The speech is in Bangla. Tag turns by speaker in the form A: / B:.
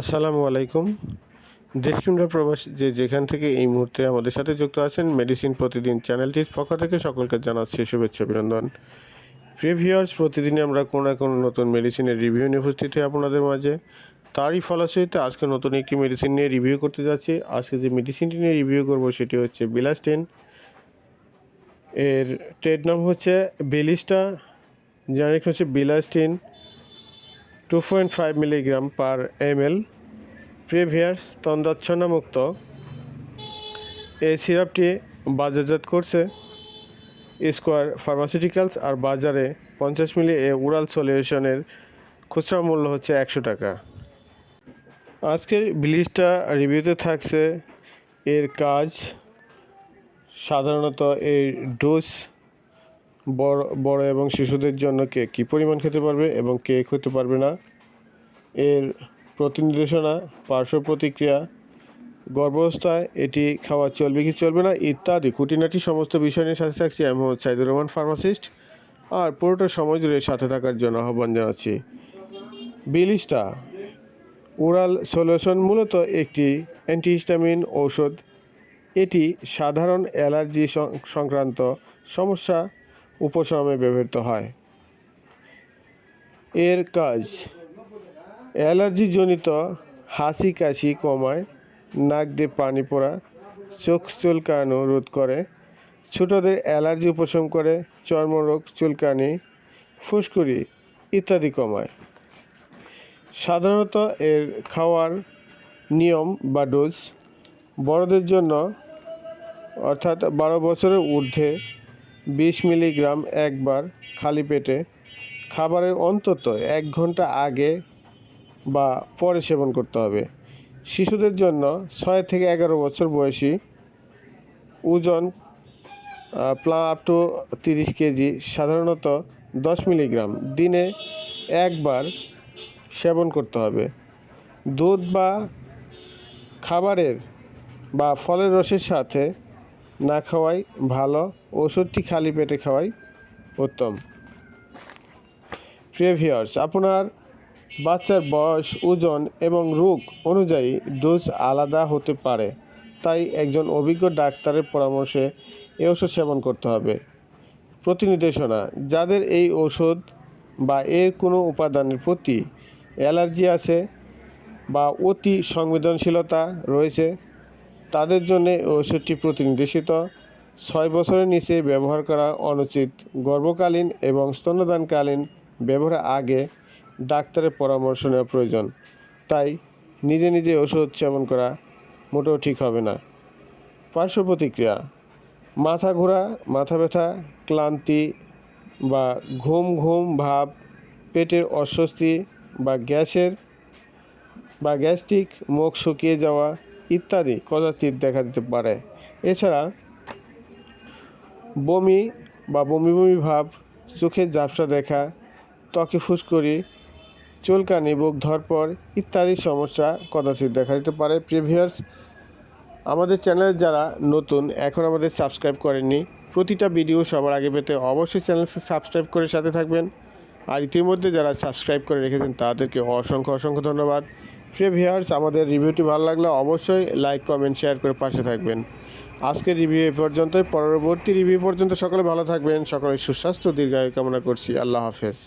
A: আসসালামু আলাইকুম। কিংবা প্রবাস যে যেখান থেকে এই মুহূর্তে আমাদের সাথে যুক্ত আছেন মেডিসিন প্রতিদিন চ্যানেলটির পক্ষ থেকে সকলকে জানাচ্ছি শুভেচ্ছা, অভিনন্দন। প্রিভিয়ার্স প্রতিদিনই আমরা কোনো না কোনো নতুন মেডিসিনের রিভিউ নিয়ে উপস্থিত হই আপনাদের মাঝে। তারই ফলশ্রুতিতে আজকে নতুন একটি মেডিসিন নিয়ে রিভিউ করতে যাচ্ছি। আজকে যে মেডিসিনটি নিয়ে রিভিউ করব সেটি হচ্ছে বিলাস্টিন। এর ট্রেড নাম হচ্ছে বেলিস্টা, যার হচ্ছে bilastine. Two point five milligram per ML এল প্রিভিয়াস তন্দাচ্ছন্নামুক্ত এই সিরাপটি বাজারজাত করছে স্কোয়ার ফার্মাসিউটিক্যালস আর বাজারে পঞ্চাশ মিলি এ উড়াল সলিউশনের খুচরা মূল্য হচ্ছে একশো টাকা। আজকের ব্লিচটা রিভিউতে থাকছে। এর কাজ সাধারণত এই ডোজ বড় বড় এবং শিশুদের জন্য কে কী পরিমাণ খেতে পারবে এবং কে খেতে পারবে না? এর প্রতিনির্দেশনা, পার্শ্ব প্রতিক্রিয়া, গর্ভাবস্থায় এটি খাওয়া চলবে কি চলবে না ইত্যাদি। খুঁটিনাটি সমস্ত বিষয় নিয়ে সাথে থাকছি আমি মোহাম্মদ সাইদুর রহমান, ফার্মাসিস্ট। আর পুরোটা সময় জুড়ে সাথে থাকার জন্য আহ্বান জানাচ্ছি। বিলিস্টা ওরাল সলিউশন মূলত একটি অ্যান্টিহিস্টামিন ঔষধ। এটি সাধারণ অ্যালার্জি সংক্রান্ত সমস্যা উপশমে ব্যবহৃত হয়। এর কাজ, অ্যালার্জিজনিত হাসি কাশি কমায়, নাক দিয়ে পানি পড়া, চোখ চুলকানো রোধ করে, ছোটদের অ্যালার্জি উপশম করে, চর্মরোগ, চুলকানি, ফুসকুড়ি ইত্যাদি কমায়। সাধারণত এর খাওয়ার নিয়ম বা ডোজ বড়দের জন্য, অর্থাৎ বারো বছরের ঊর্ধ্বে বিশ মিলিগ্রাম একবার খালি পেটে খাবারের অন্তত এক ঘণ্টা আগে বা পরে সেবন করতে হবে। শিশুদের জন্য ছয় থেকে এগারো বছর বয়সী ওজন প্লা আপ টু তিরিশ কেজি সাধারণত দশ মিলিগ্রাম দিনে একবার সেবন করতে হবে। দুধ বা খাবারের বা ফলের রসের সাথে না খাওয়াই, ভালো। ওষুধটি খালি পেটে খাওয়াই উত্তম। প্রিভিয়ার্স আপনার বাচ্চার বয়স, ওজন এবং রোগ অনুযায়ী ডোজ আলাদা হতে পারে। তাই একজন অভিজ্ঞ ডাক্তারের পরামর্শে এই ওষুধ সেবন করতে হবে। প্রতিনির্দেশনা, যাদের এই ওষুধ বা এর কোনো উপাদানের প্রতি অ্যালার্জি আছে বা অতি সংবেদনশীলতা রয়েছে তাদের জন্য ওষুধটি প্রতিনির্দেশিত। ছয় বছরের নিচে ব্যবহার করা অনুচিত, গর্ভকালীন এবং স্তন্যদানকালীন ব্যবহারের আগে ডাক্তারের পরামর্শ নেওয়া প্রয়োজন। তাই নিজে নিজে ওষুধ সেবন করা মোটেও ঠিক হবে না। পার্শ্ব প্রতিক্রিয়া, মাথা ঘোরা, মাথা ব্যথা, ক্লান্তি বা ঘুম ঘুম ভাব, পেটের অস্বস্তি বা গ্যাসের বা গ্যাস্ট্রিক মুখ শুকিয়ে যাওয়া ইত্যাদি কদাচিৎ দেখা দিতে পারে। এছাড়া বমি বা বমি বমি ভাব, চোখের ঝাপসা দেখা, ত্বকে ফুসকুড়ি, চুলকানি, বুক ধরপর ইত্যাদি সমস্যা কদাচিৎ দেখা দিতে পারে। প্রিভিয়ার্স আমাদের চ্যানেলে যারা নতুন, এখন আমাদের সাবস্ক্রাইব করেননি, প্রতিটা ভিডিও সবার আগে পেতে অবশ্যই চ্যানেলকে সাবস্ক্রাইব করে সাথে থাকবেন। আর ইতিমধ্যে যারা সাবস্ক্রাইব করে রেখেছেন, তাদেরকে অসংখ্য অসংখ্য ধন্যবাদ। প্রিভিয়ার্স আমাদের রিভিউটি ভালো লাগলে অবশ্যই লাইক কমেন্ট শেয়ার করে পাশে থাকবেন। আজকের রিভিউ এ পর্যন্তই। পরবর্তী রিভিউ পর্যন্ত সকলে ভালো থাকবেন। সকলে সুস্বাস্থ্য, দীর্ঘায়ু কামনা করছি। আল্লাহ হাফেজ।